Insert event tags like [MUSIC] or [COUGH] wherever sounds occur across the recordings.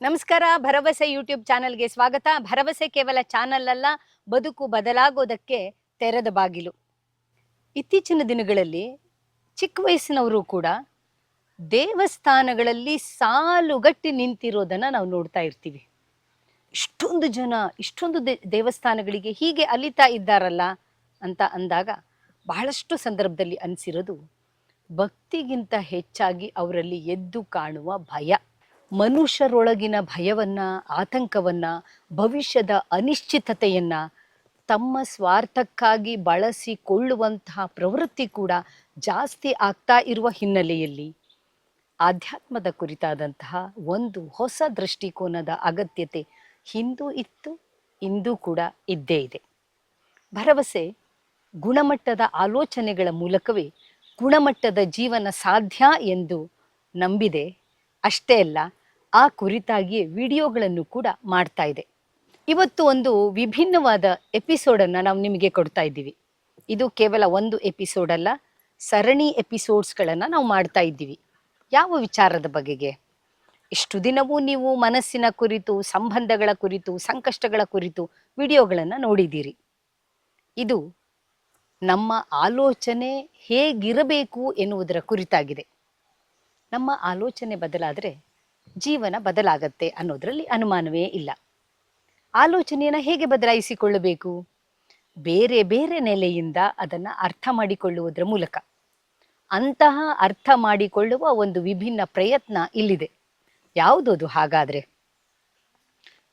ನಮಸ್ಕಾರ, ಭರವಸೆ ಯೂಟ್ಯೂಬ್ ಚಾನಲ್ಗೆ ಸ್ವಾಗತ. ಭರವಸೆ ಕೇವಲ ಚಾನಲ್ ಅಲ್ಲ, ಬದುಕು ಬದಲಾಗೋದಕ್ಕೆ ತೆರೆದ ಬಾಗಿಲು. ಇತ್ತೀಚಿನ ದಿನಗಳಲ್ಲಿ ಚಿಕ್ಕ ವಯಸ್ಸಿನವರು ಕೂಡ ದೇವಸ್ಥಾನಗಳಲ್ಲಿ ಸಾಲುಗಟ್ಟಿ ನಿಂತಿರೋದನ್ನ ನಾವು ನೋಡ್ತಾ ಇರ್ತೀವಿ. ಇಷ್ಟೊಂದು ಜನ, ಇಷ್ಟೊಂದು ದೇವಸ್ಥಾನಗಳಿಗೆ ಹೀಗೆ ಅಲಿತಾ ಇದ್ದಾರಲ್ಲ ಅಂತ ಅಂದಾಗ ಬಹಳಷ್ಟು ಸಂದರ್ಭದಲ್ಲಿ ಅನಿಸಿರೋದು ಭಕ್ತಿಗಿಂತ ಹೆಚ್ಚಾಗಿ ಅವರಲ್ಲಿ ಎದ್ದು ಕಾಣುವ ಭಯ. ಮನುಷ್ಯರೊಳಗಿನ ಭಯವನ್ನ, ಆತಂಕವನ್ನ, ಭವಿಷ್ಯದ ಅನಿಶ್ಚಿತತೆಯನ್ನು ತಮ್ಮ ಸ್ವಾರ್ಥಕ್ಕಾಗಿ ಬಳಸಿಕೊಳ್ಳುವಂತಹ ಪ್ರವೃತ್ತಿ ಕೂಡ ಜಾಸ್ತಿ ಆಗ್ತಾ ಇರುವ ಹಿನ್ನೆಲೆಯಲ್ಲಿ ಆಧ್ಯಾತ್ಮದ ಕುರಿತಾದಂತಹ ಒಂದು ಹೊಸ ದೃಷ್ಟಿಕೋನದ ಅಗತ್ಯತೆ ಹಿಂದೂ ಇತ್ತು, ಇಂದೂ ಕೂಡ ಇದ್ದೇ ಇದೆ. ಭರವಸೆ ಗುಣಮಟ್ಟದ ಆಲೋಚನೆಗಳ ಮೂಲಕವೇ ಗುಣಮಟ್ಟದ ಜೀವನ ಸಾಧ್ಯ ಎಂದು ನಂಬಿದೆ. ಅಷ್ಟೇ ಅಲ್ಲ ಆ ಕುರಿತಾಗಿಯೇ ವಿಡಿಯೋಗಳನ್ನು ಕೂಡ ಮಾಡ್ತಾ ಇದೆ. ಇವತ್ತು ಒಂದು ವಿಭಿನ್ನವಾದ ಎಪಿಸೋಡನ್ನು ನಾವು ನಿಮಗೆ ಕೊಡ್ತಾ ಇದ್ದೀವಿ. ಇದು ಕೇವಲ ಒಂದು ಎಪಿಸೋಡ್ ಅಲ್ಲ, ಸರಣಿ ಎಪಿಸೋಡ್ಸ್ಗಳನ್ನು ನಾವು ಮಾಡ್ತಾ ಇದ್ದೀವಿ. ಯಾವ ವಿಚಾರದ ಬಗೆಗೆ? ಇಷ್ಟು ದಿನವೂ ನೀವು ಮನಸ್ಸಿನ ಕುರಿತು, ಸಂಬಂಧಗಳ ಕುರಿತು, ಸಂಕಷ್ಟಗಳ ಕುರಿತು ವಿಡಿಯೋಗಳನ್ನು ನೋಡಿದ್ದೀರಿ. ಇದು ನಮ್ಮ ಆಲೋಚನೆ ಹೇಗಿರಬೇಕು ಎನ್ನುವುದರ ಕುರಿತಾಗಿದೆ. ನಮ್ಮ ಆಲೋಚನೆ ಬದಲಾದರೆ ಜೀವನ ಬದಲಾಗತ್ತೆ ಅನ್ನೋದ್ರಲ್ಲಿ ಅನುಮಾನವೇ ಇಲ್ಲ. ಆಲೋಚನೆಯನ್ನು ಹೇಗೆ ಬದಲಾಯಿಸಿಕೊಳ್ಳಬೇಕು? ಬೇರೆ ಬೇರೆ ನೆಲೆಯಿಂದ ಅದನ್ನು ಅರ್ಥ ಮಾಡಿಕೊಳ್ಳುವುದರ ಮೂಲಕ. ಅಂತಹ ಅರ್ಥ ಮಾಡಿಕೊಳ್ಳುವ ಒಂದು ವಿಭಿನ್ನ ಪ್ರಯತ್ನ ಇಲ್ಲಿದೆ. ಯಾವುದದು ಹಾಗಾದ್ರೆ?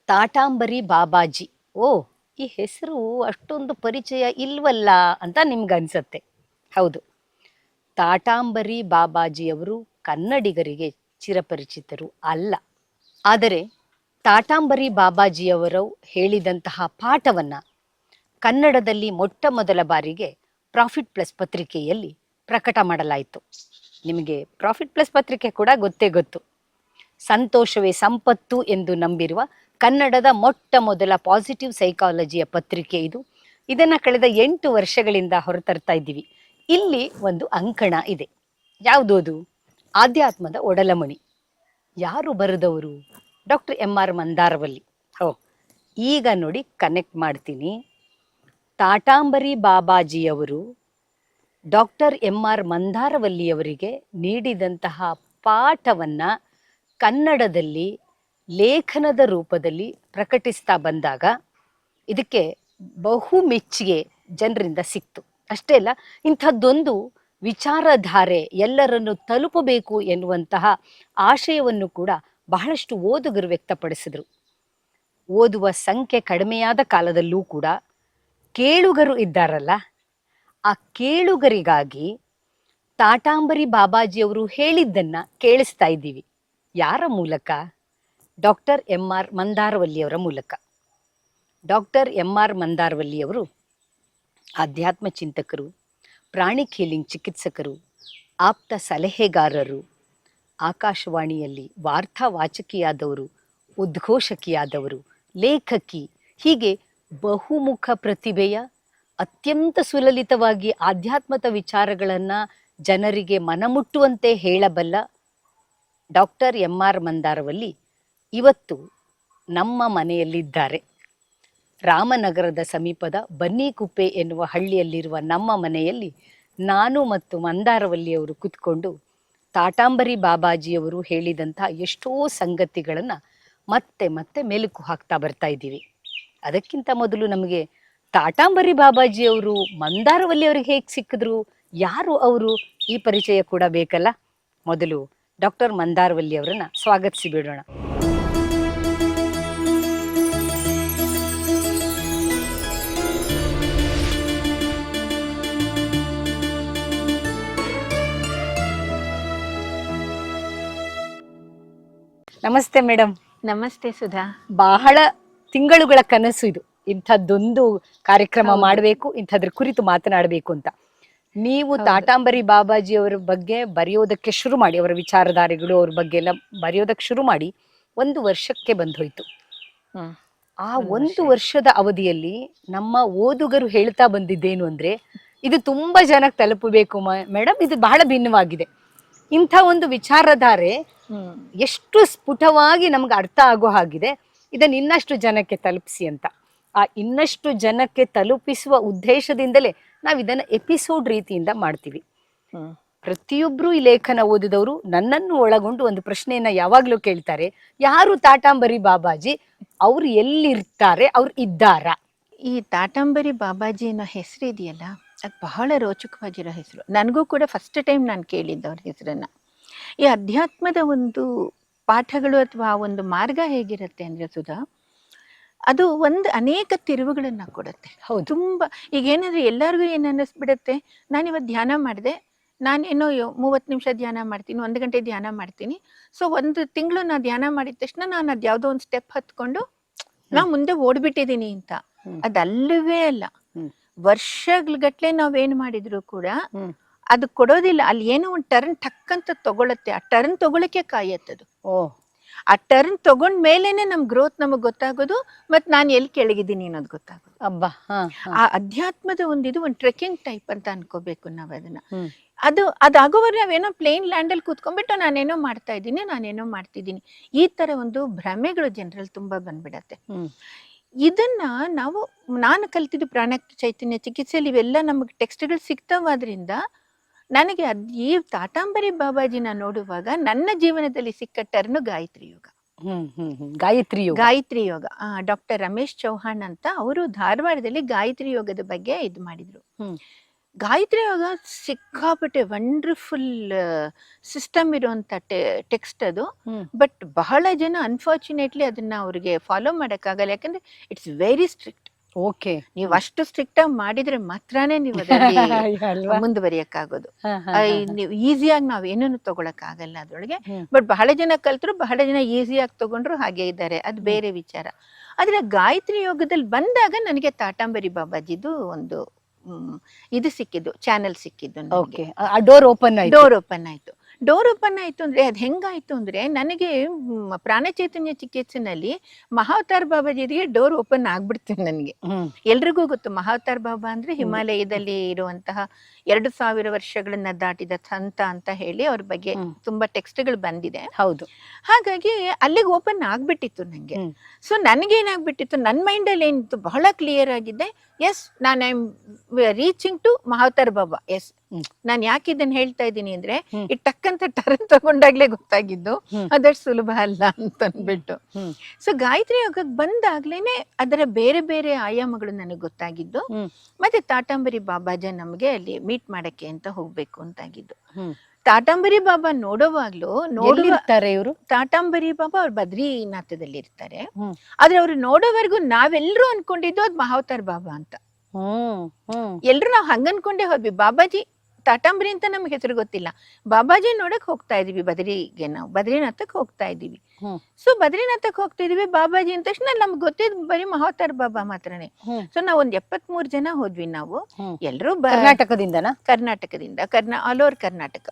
ತಾಟಾಂಬರಿ ಬಾಬಾಜಿ. ಓ, ಈ ಹೆಸರು ಅಷ್ಟೊಂದು ಪರಿಚಯ ಇಲ್ವಲ್ಲ ಅಂತ ನಿಮ್ಗನ್ಸತ್ತೆ. ಹೌದು. ತಾಟಾಂಬರಿ ಬಾಬಾಜಿಯವರು ಕನ್ನಡಿಗರಿಗೆ ಚಿರಪರಿಚಿತರು ಅಲ್ಲ. ಆದರೆ ತಾಟಾಂಬರಿ ಬಾಬಾಜಿಯವರು ಹೇಳಿದಂತಹ ಪಾಠವನ್ನ ಕನ್ನಡದಲ್ಲಿ ಮೊಟ್ಟ ಮೊದಲ ಬಾರಿಗೆ ಪ್ರಾಫಿಟ್ ಪ್ಲಸ್ ಪತ್ರಿಕೆಯಲ್ಲಿ ಪ್ರಕಟ ಮಾಡಲಾಯಿತು. ನಿಮಗೆ ಪ್ರಾಫಿಟ್ ಪ್ಲಸ್ ಪತ್ರಿಕೆ ಕೂಡ ಗೊತ್ತೇ ಗೊತ್ತು. ಸಂತೋಷವೇ ಸಂಪತ್ತು ಎಂದು ನಂಬಿರುವ ಕನ್ನಡದ ಮೊಟ್ಟ ಮೊದಲ ಪಾಸಿಟಿವ್ ಸೈಕಾಲಜಿಯ ಪತ್ರಿಕೆ ಇದು. ಇದನ್ನ ಕಳೆದ ಎಂಟು ವರ್ಷಗಳಿಂದ ಹೊರತರ್ತಾ ಇದ್ದೀವಿ. ಇಲ್ಲಿ ಒಂದು ಅಂಕಣ ಇದೆ. ಯಾವುದೋದು? ಆಧ್ಯಾತ್ಮದ ಒಡಲಮಣಿ ಯಾರು ಬರೆದವರು? Doctor M R Mandaravalli. ಓ, ಈಗ ನೋಡಿ ಕನೆಕ್ಟ್ ಮಾಡ್ತೀನಿ. ತಾಟಾಂಬರಿ ಬಾಬಾಜಿಯವರು ಡಾಕ್ಟರ್ ಎಂ ಆರ್ ಮಂದಾರವಲ್ಲಿಯವರಿಗೆ ನೀಡಿದಂತಹ ಪಾಠವನ್ನ ಕನ್ನಡದಲ್ಲಿ ಲೇಖನದ ರೂಪದಲ್ಲಿ ಪ್ರಕಟಿಸ್ತಾ ಬಂದಾಗ ಇದಕ್ಕೆ ಬಹು ಮೆಚ್ಚುಗೆ ಜನರಿಂದ ಸಿಕ್ತು. ಅಷ್ಟೇ ಅಲ್ಲ, ಇಂಥದ್ದೊಂದು ವಿಚಾರಧಾರೆ ಎಲ್ಲರನ್ನು ತಲುಪಬೇಕು ಎನ್ನುವಂತಹ ಆಶಯವನ್ನು ಕೂಡ ಬಹಳಷ್ಟು ಓದುಗರು ವ್ಯಕ್ತಪಡಿಸಿದರು. ಓದುವ ಸಂಖ್ಯೆ ಕಡಿಮೆಯಾದ ಕಾಲದಲ್ಲೂ ಕೂಡ ಕೇಳುಗರು ಇದ್ದಾರಲ್ಲ, ಆ ಕೇಳುಗರಿಗಾಗಿ ತಾಟಾಂಬರಿ ಬಾಬಾಜಿಯವರು ಹೇಳಿದ್ದನ್ನ ಕೇಳಿಸ್ತಾ ಇದ್ದೀವಿ. ಯಾರ ಮೂಲಕ? ಡಾಕ್ಟರ್ ಎಂ ಆರ್ ಮಂದಾರವಲ್ಲಿಯವರ ಮೂಲಕ. ಡಾಕ್ಟರ್ ಎಂ ಆರ್ ಮಂದಾರವಲ್ಲಿಯವರು ಆಧ್ಯಾತ್ಮ ಚಿಂತಕರು ಪ್ರಾಣಿಕ್ ಹೀಲಿಂಗ್ ಚಿಕಿತ್ಸಕರು, ಆಪ್ತ ಸಲಹೆಗಾರರು, ಆಕಾಶವಾಣಿಯಲ್ಲಿ ವಾರ್ತಾ ವಾಚಕಿಯಾದವರು, ಉದ್ಘೋಷಕಿಯಾದವರು, ಲೇಖಕಿ, ಹೀಗೆ ಬಹುಮುಖ ಪ್ರತಿಭೆಯ, ಅತ್ಯಂತ ಸುಲಲಿತವಾಗಿ ಆಧ್ಯಾತ್ಮದ ವಿಚಾರಗಳನ್ನು ಜನರಿಗೆ ಮನಮುಟ್ಟುವಂತೆ ಹೇಳಬಲ್ಲ ಡಾಕ್ಟರ್ ಎಂ ಆರ್ ಮಂದಾರವಲ್ಲಿ ಇವತ್ತು ನಮ್ಮ ಮನೆಯಲ್ಲಿದ್ದಾರೆ. ರಾಮನಗರದ ಸಮೀಪದ ಬನ್ನಿಕುಪ್ಪೆ ಎನ್ನುವ ಹಳ್ಳಿಯಲ್ಲಿರುವ ನಮ್ಮ ಮನೆಯಲ್ಲಿ ನಾನು ಮತ್ತು ಮಂದಾರವಲ್ಲಿಯವರು ಕುತ್ಕೊಂಡು ತಾಟಾಂಬರಿ ಬಾಬಾಜಿಯವರು ಹೇಳಿದಂಥ ಎಷ್ಟೋ ಸಂಗತಿಗಳನ್ನು ಮತ್ತೆ ಮತ್ತೆ ಮೆಲುಕು ಹಾಕ್ತಾ ಬರ್ತಾ ಇದ್ದೀವಿ. ಅದಕ್ಕಿಂತ ಮೊದಲು ನಮಗೆ ತಾಟಾಂಬರಿ ಬಾಬಾಜಿಯವರು ಮಂದಾರವಲ್ಲಿ ಅವರಿಗೆ ಹೇಗೆ ಸಿಕ್ಕಿದ್ರು, ಯಾರು ಅವರು, ಈ ಪರಿಚಯ ಕೂಡ ಬೇಕಲ್ಲ? ಮೊದಲು ಡಾಕ್ಟರ್ ಮಂದಾರವಲ್ಲಿ ಅವರನ್ನ ಸ್ವಾಗತಿಸಿ ಬಿಡೋಣ. ನಮಸ್ತೆ ಮೇಡಮ್ ನಮಸ್ತೆ ಸುಧಾ. ಬಹಳ ತಿಂಗಳುಗಳ ಕನಸು ಇದು. ಇಂಥದ್ದೊಂದು ಕಾರ್ಯಕ್ರಮ ಮಾಡಬೇಕು ಇಂಥದ್ರ ಕುರಿತು ಮಾತನಾಡಬೇಕು ಅಂತ. ನೀವು ತಾಟಾಂಬರಿ ಬಾಬಾಜಿ ಅವರ ಬಗ್ಗೆ ಬರೆಯೋದಕ್ಕೆ ಶುರು ಮಾಡಿ ಅವರ ವಿಚಾರಧಾರೆಗಳು ಅವ್ರ ಬಗ್ಗೆ ಎಲ್ಲ ಬರೆಯೋದಕ್ಕೆ ಶುರು ಮಾಡಿ ಒಂದು ವರ್ಷಕ್ಕೆ ಬಂದೋಯ್ತು. ಆ ಒಂದು ಒಂದು ವರ್ಷದ ಅವಧಿಯಲ್ಲಿ ನಮ್ಮ ಓದುಗರು ಹೇಳ್ತಾ ಬಂದಿದ್ದೇನು ಅಂದ್ರೆ ಇದು ತುಂಬಾ ಜನಕ್ಕೆ ತಲುಪಬೇಕು ಮೇಡಮ್ ಇದು ಬಹಳ ಭಿನ್ನವಾಗಿದೆ. ಇಂಥ ಒಂದು ವಿಚಾರಧಾರೆ ಎಷ್ಟು ಸ್ಫುಟವಾಗಿ ನಮ್ಗೆ ಅರ್ಥ ಆಗೋ ಹಾಗಿದೆ. ಇದನ್ನ ಇನ್ನಷ್ಟು ಜನಕ್ಕೆ ತಲುಪಿಸಿ ಅಂತ. ಆ ಇನ್ನಷ್ಟು ಜನಕ್ಕೆ ತಲುಪಿಸುವ ಉದ್ದೇಶದಿಂದಲೇ ನಾವು ಇದನ್ನ ಎಪಿಸೋಡ್ ರೀತಿಯಿಂದ ಮಾಡ್ತೀವಿ. ಪ್ರತಿಯೊಬ್ರು ಈ ಲೇಖನ ಓದಿದವರು ನನ್ನನ್ನು ಒಳಗೊಂಡು ಒಂದು ಪ್ರಶ್ನೆಯನ್ನ ಯಾವಾಗ್ಲೂ ಕೇಳ್ತಾರೆ. ಯಾರು ತಾಟಾಂಬರಿ ಬಾಬಾಜಿ? ಅವ್ರು ಎಲ್ಲಿರ್ತಾರೆ? ಅವ್ರು ಇದ್ದಾರಾ? ಈ ತಾಟಂಬರಿ ಬಾಬಾಜಿ ಅನ್ನೋ ಹೆಸರು ಇದೆಯಲ್ಲ? ಅದು ಬಹಳ ರೋಚಕವಾಗಿರೋ ಹೆಸರು. ನನಗೂ ಕೂಡ ಫಸ್ಟ್ ಟೈಮ್ ನಾನು ಕೇಳಿದ್ದು ಅವ್ರ ಹೆಸರನ್ನು. ಈ ಅಧ್ಯಾತ್ಮದ ಒಂದು ಪಾಠಗಳು ಅಥವಾ ಒಂದು ಮಾರ್ಗ ಹೇಗಿರುತ್ತೆ ಅಂದ್ರೆ ಸುಧಾ ಅದು ಒಂದು ಅನೇಕ ತಿರುವುಗಳನ್ನು ಕೊಡುತ್ತೆ. ಹೌದು. ತುಂಬ ಈಗ ಏನಂದ್ರೆ ಎಲ್ಲರಿಗೂ ಏನು ಅನ್ನಿಸ್ಬಿಡುತ್ತೆ? ನಾನು ಇವತ್ತು ಧ್ಯಾನ ಮಾಡಿದೆ. ನಾನೇನೋ ಮೂವತ್ತು ನಿಮಿಷ ಧ್ಯಾನ ಮಾಡ್ತೀನಿ ಒಂದು ಗಂಟೆ ಧ್ಯಾನ ಮಾಡ್ತೀನಿ. ಸೊ ಒಂದು ತಿಂಗಳು ನಾ ಧ್ಯಾನ ಮಾಡಿದ ತಕ್ಷಣ ನಾನು ಅದು ಯಾವುದೋ ಒಂದು ಸ್ಟೆಪ್ ಹತ್ಕೊಂಡು ನಾ ಮುಂದೆ ಓಡ್ಬಿಟ್ಟಿದ್ದೀನಿ ಅಂತ. ಅದಲ್ಲವೇ ಅಲ್ಲ. ವರ್ಷಗಟ್ಲೆ ನಾವೇನ್ ಮಾಡಿದ್ರು ಕೂಡ. ಅದು ಕೊಡೋದಿಲ್ಲ. ಅಲ್ಲಿ ಏನೋ ಒಂದು ಟರ್ನ್ ಟಕ್ ಅಂತ ತಗೊಳತ್ತೆ. ಆ ಟರ್ನ್ ತಗೊಳಕ್ಕೆ ಕಾಯತ್ತದು. ಓ. ಆ ಟರ್ನ್ ತಗೊಂಡ್ ಮೇಲೇನೆ ನಮ್ ಗ್ರೋತ್ ನಮಗ್ ಗೊತ್ತಾಗೋದು ಮತ್ ನಾನು ಎಲ್ಲಿ ಕೆಳಗಿದ್ದೀನಿ ಅನ್ನೋದು ಗೊತ್ತಾಗೋದು. ಅಬ್ಬಾ. ಆ ಅಧ್ಯಾತ್ಮದ ಒಂದಿದು ಒಂದು ಟ್ರೆಕ್ಕಿಂಗ್ ಟೈಪ್ ಅಂತ ಅನ್ಕೋಬೇಕು ನಾವ್ ಅದನ್ನ. ಅದು ಅದಾಗೋವರೆಗೆ ನಾವೇನೋ ಪ್ಲೇನ್ ಲ್ಯಾಂಡ್ ಅಲ್ಲಿ ಕೂತ್ಕೊಂಡ್ಬಿಟ್ಟು ನಾನೇನೋ ಮಾಡ್ತಾ ಇದ್ದೀನಿ ನಾನೇನೋ ಮಾಡ್ತಿದ್ದೀನಿ. ಈ ತರ ಒಂದು ಭ್ರಮೆಗಳು ಜನರಲ್ಲಿ ತುಂಬಾ ಬಂದ್ಬಿಡತ್ತೆ. ಇದನ್ನ ನಾವು ನಾನು ಕಲ್ತಿದ್ದು ಪ್ರಾಣ ಚೈತನ್ಯ ಚಿಕಿತ್ಸೆಯಲ್ಲಿ ಇವೆಲ್ಲ ನಮಗೆ ಟೆಕ್ಸ್ಟ್ಗಳು ಸಿಗ್ತಾವಾದ್ರಿಂದ ನನಗೆ ಅದ್ ಈ ತಾಟಾಂಬರಿ ಬಾಬಾಜಿನ ನೋಡುವಾಗ ನನ್ನ ಜೀವನದಲ್ಲಿ ಸಿಕ್ಕ ಟರ್ನು ಗಾಯತ್ರಿ ಯೋಗ. ಹ್ಮ್ ಹ್ಮ್ ಹ್ಮ್. ಗಾಯತ್ರಿ ಯೋಗ. ಗಾಯತ್ರಿ ಯೋಗ. ಡಾಕ್ಟರ್ ರಮೇಶ್ ಚೌಹಾಣ್ ಅಂತ ಅವರು ಧಾರವಾಡದಲ್ಲಿ ಗಾಯತ್ರಿ ಯೋಗದ ಬಗ್ಗೆ ಇದು ಮಾಡಿದ್ರು. ಗಾಯತ್ರಿ ಯೋಗ ಸಿಕ್ಕಾಪಟ್ಟೆ ವಂಡರ್ಫುಲ್ ಸಿಸ್ಟಮ್ ಇರುವಂತ ಟೆಕ್ಸ್ಟ್ ಅದು. ಬಟ್ ಬಹಳ ಜನ ಅನ್ಫಾರ್ಚುನೇಟ್ಲಿ ಅದನ್ನ ಅವ್ರಿಗೆ ಫಾಲೋ ಮಾಡೋಕ್ಕಾಗಲ್ಲ. ಯಾಕಂದ್ರೆ ಇಟ್ಸ್ ವೆರಿ ಸ್ಟ್ರಿಕ್ಟ್ ಓಕೆ ನೀವು ಅಷ್ಟು ಸ್ಟ್ರಿಕ್ಟ್ ಆಗಿ ಮಾಡಿದ್ರೆ ಮಾತ್ರನೇ ನೀವು [LAUGHS] ಮುಂದುವರಿಯಕ್ಕಾಗೋದು. ಈಸಿಯಾಗಿ ನಾವ್ ಏನನ್ನು ತಗೊಳಕ್ ಆಗಲ್ಲ ಅದ್ರೊಳಗೆ. ಬಟ್ ಬಹಳ ಜನ ಕಲ್ತರು ಬಹಳ ಜನ ಈಸಿಯಾಗಿ ತಗೊಂಡ್ರು ಹಾಗೆ ಇದ್ದಾರೆ ಅದು ಬೇರೆ ವಿಚಾರ. ಆದ್ರೆ ಗಾಯತ್ರಿ ಯೋಗದಲ್ಲಿ ಬಂದಾಗ ನನಗೆ ತಾಟಾಂಬರಿ ಬಾಬಾಜಿದು ಒಂದು ಇದು ಸಿಕ್ಕಿದ್ದು ಚಾನೆಲ್ ಸಿಕ್ಕಿದ್ದು ಓಕೆ ಆ ಡೋರ್ ಓಪನ್ ಆಯ್ತು. ಡೋರ್ ಓಪನ್ ಆಯ್ತು. ಡೋರ್ ಓಪನ್ ಆಯ್ತು ಅಂದ್ರೆ ಅದು ಹೆಂಗಾಯ್ತು ಅಂದ್ರೆ ನನಗೆ ಪ್ರಾಣಚೈತನ್ಯ ಪ್ರಾಣ ಚೈತನ್ಯ ಚಿಕಿತ್ಸೆನಲ್ಲಿ ಮಹಾವತಾರ್ ಬಾಬಾಜಿಗೆ ಡೋರ್ ಓಪನ್ ಆಗ್ಬಿಡ್ತು ನನಗೆ. ಎಲ್ರಿಗೂ ಗೊತ್ತು ಮಹಾವತಾರ್ ಬಾಬಾ ಅಂದ್ರೆ ಹಿಮಾಲಯದಲ್ಲಿ ಇರುವಂತಹ ಎರಡು ಸಾವಿರ ವರ್ಷಗಳನ್ನ ದಾಟಿದ ಸಂತ ಅಂತ ಹೇಳಿ ಅವ್ರ ಬಗ್ಗೆ. ತುಂಬಾ ಟೆಕ್ಸ್ಟ್ಗಳು ಬಂದಿದೆ. ಹೌದು. ಹಾಗಾಗಿ ಅಲ್ಲಿಗೆ ಓಪನ್ ಆಗ್ಬಿಟ್ಟಿತ್ತು ನಂಗೆ. ಹ್ಮ್. ಸೊ ನನಗೇನಾಗ್ಬಿಟ್ಟಿತ್ತು ನನ್ನ ಮೈಂಡ್ ಅಲ್ಲಿ ಏನಿತ್ತು ಬಹಳ ಕ್ಲಿಯರ್ ಆಗಿದೆ. ಎಸ್ ನಾನು I reaching to Mahavatar Baba. Yes. ನಾನು ಯಾಕೆ ಇದನ್ನ ಹೇಳ್ತಾ ಇದ್ದೀನಿ ಅಂದ್ರೆ. ಈ ಟಕ್ಕಂತ ಟರ್ನ್ ತಗೊಂಡಾಗ್ಲೇ ಗೊತ್ತಾಗಿದ್ದು ಅದಷ್ಟು ಸುಲಭ ಅಲ್ಲ ಅಂತ ಅಂದ್ಬಿಟ್ಟು. ಸೊ ಗಾಯತ್ರಿ ಯೋಗಕ್ಕೆ ಬಂದಾಗ್ಲೇನೆ ಅದರ ಬೇರೆ ಬೇರೆ ಆಯಾಮಗಳು ನನಗೆ ಗೊತ್ತಾಗಿದ್ದು. ಮತ್ತೆ ತಾಟಾಂಬರಿ ಬಾಬಾಜ ನಮ್ಗೆ ಅಲ್ಲಿ ಮೀಟ್ ಮಾಡಕ್ಕೆ ಅಂತ ಹೋಗ್ಬೇಕು ಅಂತಾಗಿದ್ದು. ತಾಟಾಂಬರಿ ಬಾಬಾ ನೋಡುವಾಗ್ಲೂ ನೋಡಿರ್ತಾರೆ ಇವರು? ತಾಟಾಂಬರಿ ಬಾಬಾ ಅವ್ರು ಬದ್ರಿನಾಥದಲ್ಲಿ ಇರ್ತಾರೆ. ಆದ್ರೆ ಅವ್ರು ನೋಡೋವರೆಗೂ ನಾವೆಲ್ಲರೂ ಅನ್ಕೊಂಡಿದ್ದು ಅದ್ ಮಹಾವತಾರ್ ಬಾಬಾ ಅಂತ. ಎಲ್ರು ನಾವು ಹಂಗನ್ಕೊಂಡೇ ಹೋದ್ವಿ. ಬಾಬಾಜಿ ತಾಟಾಂಬರಿ ಅಂತ ನಮ್ಗೆ ಹೆಸರು ಗೊತ್ತಿಲ್ಲ. ಬಾಬಾಜಿ ನೋಡಕ್ ಹೋಗ್ತಾ ಇದೀವಿ ಬದ್ರಿಗೆ ನಾವು. ಬದ್ರಿನಾಥಕ್ ಹೋಗ್ತಾ ಇದೀವಿ. ಸೊ ಬದ್ರಿನಾಥಕ್ ಹೋಗ್ತಾ ಇದೀವಿ. ಬಾಬಾಜಿ ಅಂದ ತಕ್ಷಣ ನಮ್ಗೆ ಗೊತ್ತಿದ್ ಬರೀ ಮಹಾವತಾರ್ ಬಾಬಾ ಮಾತ್ರನೇ. ಸೊ ನಾವ್ ಒಂದ್ ಎಪ್ಪತ್ಮೂರ್ ಜನ ಹೋದ್ವಿ ನಾವು. ಎಲ್ಲರೂ ಎಲ್ರು ಕರ್ನಾಟಕದಿಂದನಾ? ಕರ್ನಾಟಕದಿಂದ. ಕರ್ನಾ ಆಲ್ ಓವರ್ ಕರ್ನಾಟಕ.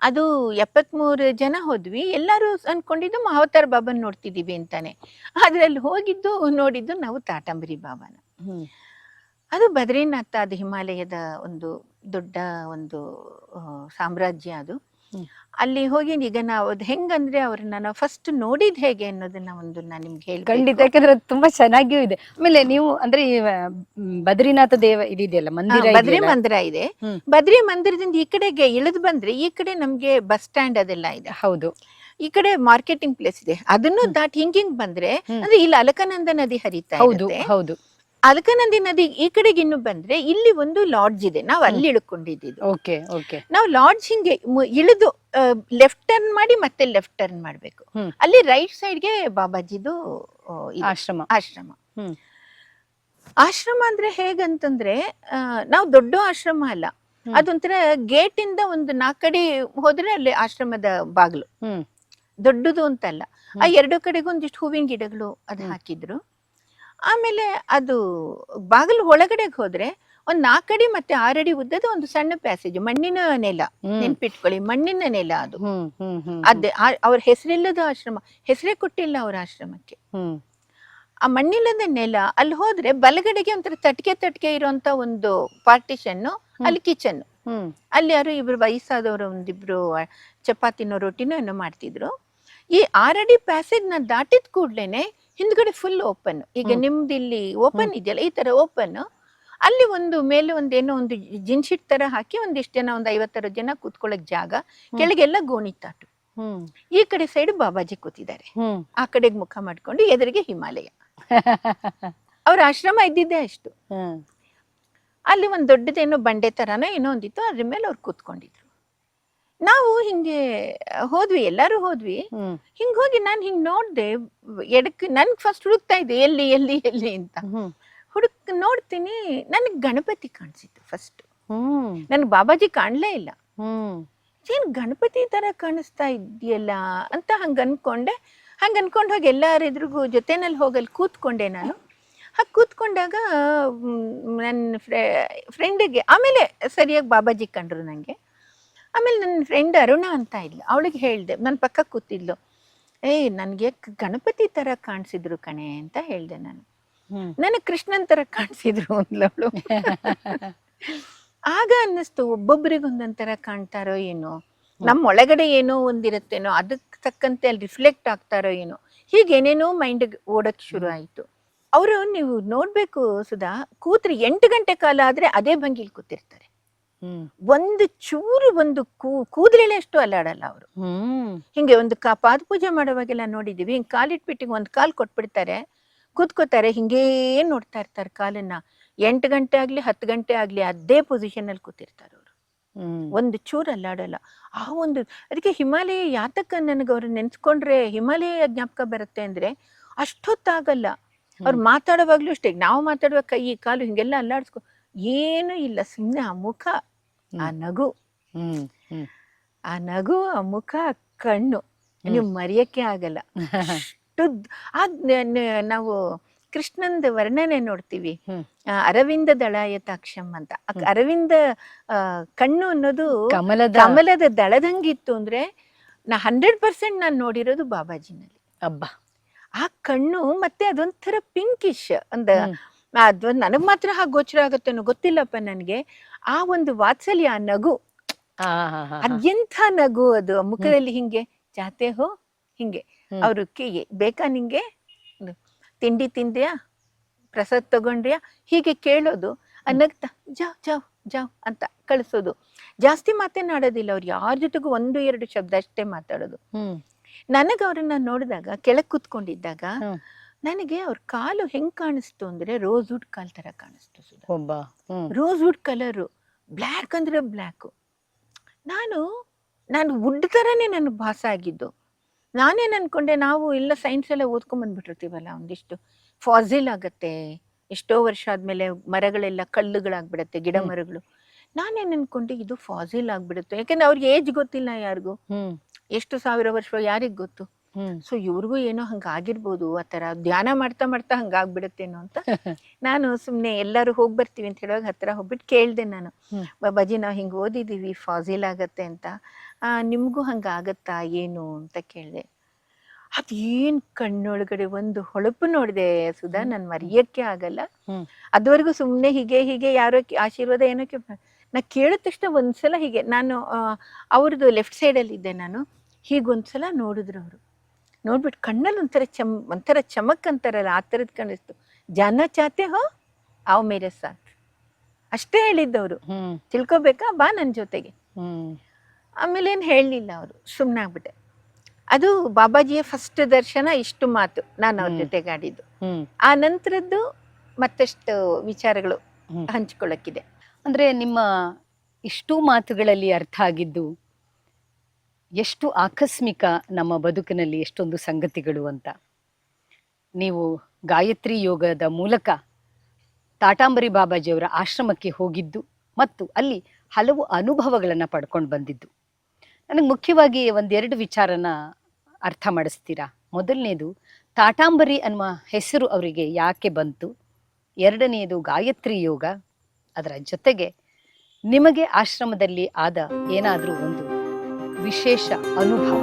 ಅದು ಎಪ್ಪತ್ಮೂರು ಜನ ಹೋದ್ವಿ. ಎಲ್ಲರೂ ಅನ್ಕೊಂಡಿದ್ದು ಮಹಾವತಾರ ಬಾಬನ್ ನೋಡ್ತಿದೀವಿ ಅಂತಾನೆ. ಅದ್ರಲ್ಲಿ ಹೋಗಿದ್ದು ನೋಡಿದ್ದು ನಾವು ತಾಟಂಬರಿ ಬಾಬಾನ. ಅದು ಬದ್ರಿನಾಥ ಅದು ಹಿಮಾಲಯದ ಒಂದು ದೊಡ್ಡ ಒಂದು ಸಾಮ್ರಾಜ್ಯ ಅದು. ಅಲ್ಲಿ ಹೋಗಿ ಈಗ ನಾವು ಅದು ಹೆಂಗಂದ್ರೆ ಅವ್ರನ್ನ ನಾವು ಫಸ್ಟ್ ನೋಡಿದ್ ಹೇಗೆ ಅನ್ನೋದನ್ನ ಒಂದು ನಾನು ನಿಮ್ಗೆ ಖಂಡಿತ ಹೇಳ್ಬೇಕು ಯಾಕಂದ್ರೆ ತುಂಬಾ ಚೆನ್ನಾಗಿಯೂ ಇದೆ. ಆಮೇಲೆ ನೀವು ಅಂದ್ರೆ ಬದ್ರಿನಾಥ ದೇವ ಇದೆಯಲ್ಲ ಮಂದಿರ ಬದ್ರಿ ಮಂದಿರ ಇದೆ. ಬದ್ರಿ ಮಂದಿರದಿಂದ ಈ ಕಡೆಗೆ ಇಳಿದು ಬಂದ್ರೆ ಈ ಕಡೆ ನಮ್ಗೆ ಬಸ್ ಸ್ಟ್ಯಾಂಡ್ ಅದೆಲ್ಲ ಇದೆ. ಹೌದು. ಈ ಕಡೆ ಮಾರ್ಕೆಟಿಂಗ್ ಪ್ಲೇಸ್ ಇದೆ. ಅದನ್ನು ದಾಟ್ ದಾಟಿ ಹಿಂಗ್ ಹಿಂಗ್ ಬಂದ್ರೆ ಅಂದ್ರೆ ಇಲ್ಲಿ ಅಲಕನಂದ ನದಿ ಹರಿತಾ ಹೌದು ಹೌದು. ಅಲಕನಂದಿ ನದಿ ಈ ಕಡೆಗೆ ಇನ್ನು ಬಂದ್ರೆ ಇಲ್ಲಿ ಒಂದು ಲಾಡ್ಜ್ ಇದೆ. ನಾವು ಅಲ್ಲಿ ಇಳ್ಕೊಂಡಿದ್ದು ಓಕೆ ಓಕೆ. ನಾವು ಲಾಡ್ಜ್ ಹಿಂಗೆ ಇಳಿದು ಲೆಫ್ಟ್ ಟರ್ನ್ ಮಾಡಿ ಮತ್ತೆ ಲೆಫ್ಟ್ ಟರ್ನ್ ಮಾಡ್ಬೇಕು. ಅಲ್ಲಿ ರೈಟ್ ಸೈಡ್ಗೆ ಬಾಬಾಜಿದು ಆಶ್ರಮ. ಆಶ್ರಮ. ಆಶ್ರಮ ಅಂದ್ರೆ ಹೇಗಂತಂದ್ರೆ ನಾವು ದೊಡ್ಡ ಆಶ್ರಮ ಅಲ್ಲ. ಅದೊಂಥರ ಗೇಟ್ ಇಂದ ಒಂದು ನಾಲ್ಕು ಕಡೆ ಹೋದ್ರೆ ಅಲ್ಲಿ ಆಶ್ರಮದ ಬಾಗಿಲು. ದೊಡ್ಡದು ಅಂತಲ್ಲ. ಆ. ಎರಡು ಕಡೆಗೂ ಒಂದಿಷ್ಟು ಹೂವಿನ ಗಿಡಗಳು ಅದ್ ಹಾಕಿದ್ರು. ಆಮೇಲೆ ಅದು ಬಾಗಿಲು ಒಳಗಡೆಗೆ ಹೋದ್ರೆ ಒಂದ್ ನಾಲ್ಕಡಿ ಮತ್ತೆ ಆರಡಿ ಉದ್ದದ ಒಂದು ಸಣ್ಣ ಪ್ಯಾಸೇಜ್ ಮಣ್ಣಿನ ನೆಲ ನೆನ್ಪಿಟ್ಕೊಳ್ಳಿ ಮಣ್ಣಿನ ನೆಲ ಅದು. ಅದೇ ಅವ್ರ ಹೆಸರಿಲ್ಲದ ಆಶ್ರಮ ಹೆಸರೇ ಕೊಟ್ಟಿಲ್ಲ ಅವ್ರ ಆಶ್ರಮಕ್ಕೆ. ಆ ಮಣ್ಣಿಲ್ಲದ ನೆಲ ಅಲ್ಲಿ ಹೋದ್ರೆ ಬಲಗಡೆಗೆ ಒಂಥರ ತಟ್ಕೆ ತಟ್ಕೆ ಇರುವಂತ ಒಂದು ಪಾರ್ಟಿಷನ್ ಅಲ್ಲಿ ಕಿಚನ್ ಅಲ್ಲಿ ಯಾರು ಇಬ್ರು ವಯಸ್ಸಾದವರು ಒಂದಿಬ್ರು ಚಪಾತಿನೋ ರೊಟ್ಟಿನೋ ಏನೋ ಮಾಡ್ತಿದ್ರು. ಈ ಆರಡಿ ಪ್ಯಾಸೇಜ್ನ ದಾಟಿದ ಕೂಡ್ಲೇನೆ ಹಿಂದ್ಗಡೆ ಫುಲ್ ಓಪನ್ ಈಗ. ನಿಮ್ದು ಇಲ್ಲಿ ಓಪನ್ ಇದೆಯಲ್ಲ ಈ ತರ ಓಪನ್ ಅಲ್ಲಿ ಒಂದು ಮೇಲೆ ಒಂದೇನೋ ಒಂದು ಜಿನ್ಶಿಟ್ ತರ ಹಾಕಿ ಒಂದಿಷ್ಟು ಜನ ಒಂದು ಐವತ್ತರ ಜನ ಕೂತ್ಕೊಳ್ಳಕ್ ಜಾಗ. ಕೆಳಗೆಲ್ಲ ಗೋಣಿ ತಾಟು. ಈ ಕಡೆ ಸೈಡ್ ಬಾಬಾಜಿ ಕೂತಿದ್ದಾರೆ. ಆ ಕಡೆಗೆ ಮುಖ ಮಾಡ್ಕೊಂಡು ಎದುರಿಗೆ ಹಿಮಾಲಯ. [LAUGHS] ಅವ್ರ ಆಶ್ರಮ ಇದ್ದಿದ್ದೆ ಅಷ್ಟು. ಅಲ್ಲಿ ಒಂದು ದೊಡ್ಡದೇನೋ ಬಂಡೆ ತರನೋ ಏನೋ ಒಂದಿತ್ತು ಅದ್ರ ಮೇಲೆ ಅವ್ರು ಕೂತ್ಕೊಂಡಿದ್ರು. ನಾವು ಹಿಂಗೆ ಹೋದ್ವಿ ಎಲ್ಲರೂ ಹೋದ್ವಿ. ಹಿಂಗ್ ಹೋಗಿ ನಾನು ಹಿಂಗ್ ನೋಡ್ದೆ ಎಡಕ್ ನನ್ಗೆ ಫಸ್ಟ್ ಹುಡುಕ್ತಾ ಇದ್ದೆ ಎಲ್ಲಿ ಎಲ್ಲಿ ಎಲ್ಲಿ ಅಂತ. ಹುಡುಕ್ ನೋಡ್ತೀನಿ ನನಗೆ ಗಣಪತಿ ಕಾಣಿಸಿತ್ತು ಫಸ್ಟ್ ನನ್ಗೆ ಬಾಬಾಜಿ ಕಾಣ್ಲೇ ಇಲ್ಲ. ಹ್ಮ್. ಏನ್ ಗಣಪತಿ ತರ ಕಾಣಿಸ್ತಾ ಇದೆಯಲ್ಲ ಅಂತ ಹಂಗ ಅನ್ಕೊಂಡೆ. ಹಂಗ ಅನ್ಕೊಂಡು ಹೋಗಿ ಎಲ್ಲಾರ ಎದುರಿಗೂ ಜೊತೆನಲ್ಲಿ ಹೋಗಲ್ಲಿ ಕೂತ್ಕೊಂಡೆ ನಾನು. ಹಾಗೆ ಕೂತ್ಕೊಂಡಾಗ ನನ್ನ ಫ್ರೆ ಫ್ರೆಂಡಿಗೆ ಆಮೇಲೆ ಸರಿಯಾಗಿ ಬಾಬಾಜಿ ಕಂಡ್ರು ನನಗೆ ಆಮೇಲೆ ನನ್ನ ಫ್ರೆಂಡ್ ಅರುಣ ಅಂತ ಇದ್ಲು. ಅವಳಿಗೆ ಹೇಳ್ದೆ ನನ್ನ ಪಕ್ಕ ಕೂತಿದ್ಲು. ಏಯ್ ನನಗೆ ಗಣಪತಿ ತರ ಕಾಣಿಸಿದ್ರು ಕಣೆ ಅಂತ ಹೇಳ್ದೆ ನಾನು. ನನಗೆ ಕೃಷ್ಣನ್ ತರ ಕಾಣಿಸಿದ್ರು ಅಂದ್ಲವಳು ಆಗ ಅನ್ನಿಸ್ತು ಒಬ್ಬೊಬ್ಬರಿಗೆ ಒಂದೊಂಥರ ಕಾಣ್ತಾರೋ ಏನೋ. ನಮ್ಮ ಒಳಗಡೆ ಏನೋ ಒಂದಿರುತ್ತೇನೋ ಅದಕ್ಕೆ ತಕ್ಕಂತೆ ಅಲ್ಲಿ ರಿಫ್ಲೆಕ್ಟ್ ಆಗ್ತಾರೋ ಏನೋ. ಹೀಗೇನೇನೋ ಮೈಂಡ್ ಓಡಕ್ ಶುರು ಆಯ್ತು. ಅವರು ನೀವು ನೋಡ್ಬೇಕು ಸುಧಾ ಕೂತ್ರಿ ಎಂಟು ಗಂಟೆ ಕಾಲ ಆದ್ರೆ ಅದೇ ಭಂಗಿಲಿ ಕೂತಿರ್ತಾರೆ. ಒಂದು ಚೂರು ಒಂದು ಕೂ ಕೂದಲೆಲ್ಲ ಅಷ್ಟು ಅಲ್ಲಾಡಲ್ಲ ಅವರು. ಹಿಂಗೆ ಒಂದು ಕಾ ಪಾದ ಪೂಜೆ ಮಾಡುವಾಗೆಲ್ಲ ನೋಡಿದೀವಿ. ಹಿಂಗ್ ಕಾಲಿಟ್ಬಿಟ್ಟು ಒಂದ್ ಕಾಲ್ ಕೊಟ್ಬಿಡ್ತಾರೆ. ಕೂತ್ಕೋತಾರೆ ಹಿಂಗೇ ನೋಡ್ತಾ ಇರ್ತಾರೆ ಕಾಲನ್ನ. ಎಂಟು ಗಂಟೆ ಆಗ್ಲಿ ಹತ್ತು ಗಂಟೆ ಆಗ್ಲಿ ಅದೇ ಪೊಸಿಷನ್ ಅಲ್ಲಿ ಕೂತಿರ್ತಾರೆ ಅವರು. ಒಂದು ಚೂರು ಅಲ್ಲಾಡಲ್ಲ. ಆ ಒಂದು ಅದಕ್ಕೆ ಹಿಮಾಲಯ ಯಾತಕ ನನಗೆ ಅವ್ರು ನೆನ್ಸ್ಕೊಂಡ್ರೆ ಹಿಮಾಲಯ ಜ್ಞಾಪಕ ಬರುತ್ತೆ ಅಂದ್ರೆ ಅಷ್ಟೊತ್ತಾಗಲ್ಲ. ಅವ್ರು ಮಾತಾಡುವಾಗ್ಲೂ ಅಷ್ಟೇ. ನಾವು ಮಾತಾಡುವ ಕೈ ಕಾಲು ಹಿಂಗೆಲ್ಲ ಅಲ್ಲಾಡ್ಸ್ಕೊ ಏನು ಇಲ್ಲ ಸುಮ್ಮನೆ ಆ ಮುಖ ಆ ನಗು. ಆ ನಗು ಆ ಮುಖ ಕಣ್ಣು. ನೀವು ಮರೆಯಕ್ಕೆ ಆಗಲ್ಲ. ನ- ನಾವು ಕೃಷ್ಣಂದ ವರ್ಣನೆ ನೋಡ್ತೀವಿ. ಅರವಿಂದ ದಳಾಯ ಅರವಿಂದ ದಳಾಯತಾಕ್ಷಂ ಅಂತ. ಅರವಿಂದ ಕಣ್ಣು ಅನ್ನೋದು ಕಮಲದ ಕಮಲದ ದಳದಂಗಿತ್ತು ಅಂದ್ರೆ ನಾ ಹಂಡ್ರೆಡ್ ಪರ್ಸೆಂಟ್ ನಾನು ನೋಡಿರೋದು ಬಾಬಾಜಿನಲ್ಲಿ. ಅಬ್ಬಾ. ಆ ಕಣ್ಣು ಮತ್ತೆ ಅದೊಂಥರ ಪಿಂಕಿಶ್ ಒಂದ ಹ್ಮ್. ನನಗೆ ಮಾತ್ರ ಹಾಗೆ ಗೋಚರ ಆಗತ್ತೇನೋ ಗೊತ್ತಿಲ್ಲಪ್ಪ ನನಗೆ. ಆ ಒಂದು ವಾತ್ಸಲ್ಯ ಆ ನಗು. ಅದೆಂಥ ನಗು ಅದು. ಮುಖದಲ್ಲಿ ಹಿಂಗೆ ಜಾತೆ ಹೋ ಹಿಂಗೆ. ಅವ್ರು ಬೇಕಾ ನಿಂಗೆ? ತಿಂಡಿ ತಿಂದ್ಯಾ? ಪ್ರಸಾದ್ ತಗೊಂಡ್ಯಾ? ಹೀಗೆ ಕೇಳೋದು. ಅನ್ನಗ್ತ ನಗ್ತಾ ಜಾವ್ ಜಾವ್ ಜಾವ್ ಅಂತ ಕಳಿಸೋದು. ಜಾಸ್ತಿ ಮಾತನಾಡೋದಿಲ್ಲ ಅವ್ರು. ಯಾರ ಜೊತೆಗೂ ಒಂದು ಎರಡು ಶಬ್ದ ಅಷ್ಟೇ ಮಾತಾಡೋದು. ನನಗೆ ಅವ್ರನ್ನ ನೋಡಿದಾಗ ಕೆಳಗ್ ಕೂತ್ಕೊಂಡಿದ್ದಾಗ. ನನಗೆ ಅವ್ರ ಕಾಲು ಹೆಂಗ್ ಕಾಣಿಸ್ತು ಅಂದ್ರೆ ರೋಸ್ ವುಡ್ ಕಾಲ್ ತರ ಕಾಣಿಸ್ತು ಸುಧಾ. ಒಬ್ಬ. Rose wood colour. ಬ್ಲ್ಯಾಕ್ ಅಂದ್ರೆ ಬ್ಲ್ಯಾಕು. ನಾನು ನಾನು ವುಡ್ ತರನೇ ನನ್ನ ಭಾಸ ಆಗಿದ್ದು. ನಾನೇನು ಅನ್ಕೊಂಡೆ ನಾವು ಎಲ್ಲ ಸೈನ್ಸ್ ಎಲ್ಲ ಓದ್ಕೊಂಡ್ ಬಂದ್ಬಿಟ್ಟಿರ್ತೀವಲ್ಲ ಒಂದಿಷ್ಟು. ಫಾಸಿಲ್ ಆಗತ್ತೆ ಎಷ್ಟೋ ವರ್ಷ ಆದ್ಮೇಲೆ ಮರಗಳೆಲ್ಲ ಕಲ್ಲುಗಳಾಗ್ಬಿಡತ್ತೆ ಗಿಡ. ಮರಗಳು. ನಾನೇನ್ ಅನ್ಕೊಂಡೆ ಇದು ಫಾಸಿಲ್ ಆಗ್ಬಿಡುತ್ತೆ. ಯಾಕಂದ್ರೆ ಅವ್ರಿಗೆ ಏಜ್ ಗೊತ್ತಿಲ್ಲ ಯಾರಿಗೂ. ಎಷ್ಟು ಸಾವಿರ ವರ್ಷ ಯಾರಿಗ್ ಗೊತ್ತು? ಸೊ ಇವ್ರಿಗೂ ಏನೋ ಹಂಗಾಗಿರ್ಬೋದು ಆ ತರ ಧ್ಯಾನ ಮಾಡ್ತಾ ಮಾಡ್ತಾ ಹಂಗಾಗ್ಬಿಡುತ್ತೇನೋ ಅಂತ ನಾನು ಸುಮ್ನೆ ಎಲ್ಲರೂ ಹೋಗಿ ಬರ್ತೀವಿ ಅಂತ ಹೇಳುವಾಗ ಹತ್ರ ಹೋಗ್ಬಿಟ್ಟು ಕೇಳ್ದೆ ನಾನು. ಬಾಬಾಜಿ ನಾವು ಹಿಂಗೆ ಓದಿದೀವಿ ಫಾಸಿಲ್ ಆಗತ್ತೆ ಅಂತ. ನಿಮ್ಗೂ ಹಂಗಾಗತ್ತಾ ಏನು ಅಂತ ಕೇಳಿದೆ. ಅದೇನ್ ಕಣ್ಣೊಳಗಡೆ ಒಂದು ಹೊಳಪು ನೋಡಿದೆ ಸುಧಾ ನಾನು ಮರೆಯಕ್ಕೆ ಆಗಲ್ಲ. ಅದುವರೆಗೂ ಸುಮ್ಮನೆ ಹೀಗೆ ಹೀಗೆ ಯಾರೋ ಆಶೀರ್ವಾದ ಏನೋ ಕಿ- ನಾ ಕೇಳಿದ ತಕ್ಷಣ ಒಂದ್ಸಲ ಹೀಗೆ ನಾನು ಅವ್ರದ್ದು ಲೆಫ್ಟ್ ಅಲ್ಲಿ ಇದ್ದೆ ನಾನು. ಹೀಗೊಂದ್ಸಲ ನೋಡಿದ್ರು ಅವರು. ನೋಡ್ಬಿಟ್ಟು ಕಣ್ಣಲ್ಲಿ ಒಂಥರ ಚಮ್ ಒಂಥರ ಚಮಕ್ ಅಂತಾರಲ್ಲ ಆ ಥರದ್ದು ಕಾಣಿಸ್ತು. ಜನ ಚಾತೆ ಹೋ ಆವ್ ಮೇರೆ ಸಾಥ್. ಅಷ್ಟೇ ಹೇಳಿದ್ದವರು. ತಿಳ್ಕೊಬೇಕಾ? ಬಾ ನನ್ನ ಜೊತೆಗೆ. ಆಮೇಲೆ ಏನು ಹೇಳಲಿಲ್ಲ ಅವರು. ಸುಮ್ಮನಾಗ್ಬಿಟ್ಟೆ ಅದು ಬಾಬಾಜಿಯ ಫಸ್ಟ್ ದರ್ಶನ ಇಷ್ಟು ಮಾತು. ನಾನು ಅವ್ರ ಜೊತೆಗಾಡಿದ್ದು ಜೊತೆಗೆ ಆಡಿದ್ದು. ಆ ನಂತರದ್ದು ಮತ್ತಷ್ಟು ವಿಚಾರಗಳು. ಹಂಚ್ಕೊಳ್ಳೋಕ್ಕಿದೆ ಅಂದ್ರೆ ನಿಮ್ಮ ಇಷ್ಟು ಮಾತುಗಳಲ್ಲಿ ಅರ್ಥ ಆಗಿದ್ದು ಎಷ್ಟು ಆಕಸ್ಮಿಕ ನಮ್ಮ ಬದುಕಿನಲ್ಲಿ ಎಷ್ಟೊಂದು ಸಂಗತಿಗಳು ಅಂತ. ನೀವು ಗಾಯತ್ರಿ ಯೋಗದ ಮೂಲಕ ತಾಟಾಂಬರಿ ಬಾಬಾಜಿಯವರ ಆಶ್ರಮಕ್ಕೆ ಹೋಗಿದ್ದು ಮತ್ತು ಅಲ್ಲಿ ಹಲವು ಅನುಭವಗಳನ್ನು ಪಡ್ಕೊಂಡು ಬಂದಿದ್ದು. ನನಗೆ ಮುಖ್ಯವಾಗಿ ಒಂದೆರಡು ವಿಚಾರನ ಅರ್ಥ ಮಾಡಿಸ್ತೀರಾ? ಮೊದಲನೇದು, ತಾಟಾಂಬರಿ ಅನ್ನುವ ಹೆಸರು ಅವರಿಗೆ ಯಾಕೆ ಬಂತು? ಎರಡನೆಯದು ಗಾಯತ್ರಿ ಯೋಗ ಅದರ ಜೊತೆಗೆ ನಿಮಗೆ ಆಶ್ರಮದಲ್ಲಿ ಆದ ಏನಾದರೂ ಒಂದು ವಿಶೇಷ ಅನುಭವ.